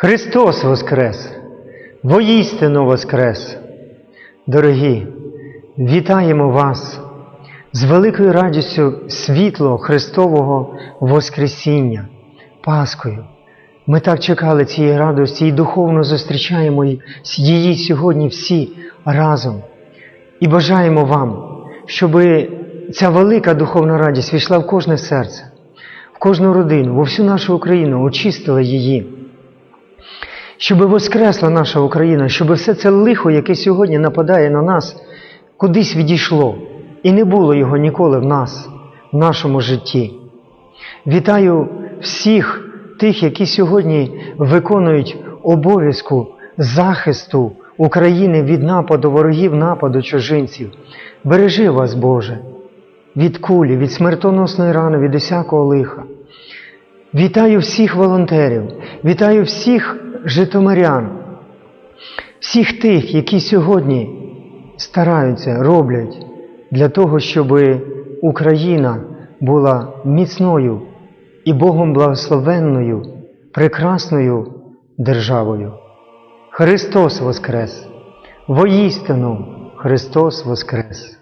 Христос Воскрес! Воістину Воскрес! Дорогі, вітаємо вас з великою радістю світло Христового Воскресіння, Паскою. Ми так чекали цієї радості і духовно зустрічаємо її сьогодні всі разом. І бажаємо вам, щоб ця велика духовна радість війшла в кожне серце, в кожну родину, во всю нашу Україну, очистила її. Щоб воскресла наша Україна, щоб все це лихо, яке сьогодні нападає на нас, кудись відійшло, і не було його ніколи в нас, в нашому житті. Вітаю всіх тих, які сьогодні виконують обов'язку захисту України від нападу ворогів, нападу чужинців. Бережи вас, Боже, від кулі, від смертоносної рани, від усякого лиха. Вітаю всіх волонтерів, вітаю всіх житомирян, всіх тих, які сьогодні стараються, роблять для того, щоб Україна була міцною і Богом благословенною, прекрасною державою. Христос Воскрес! Воістину Христос Воскрес!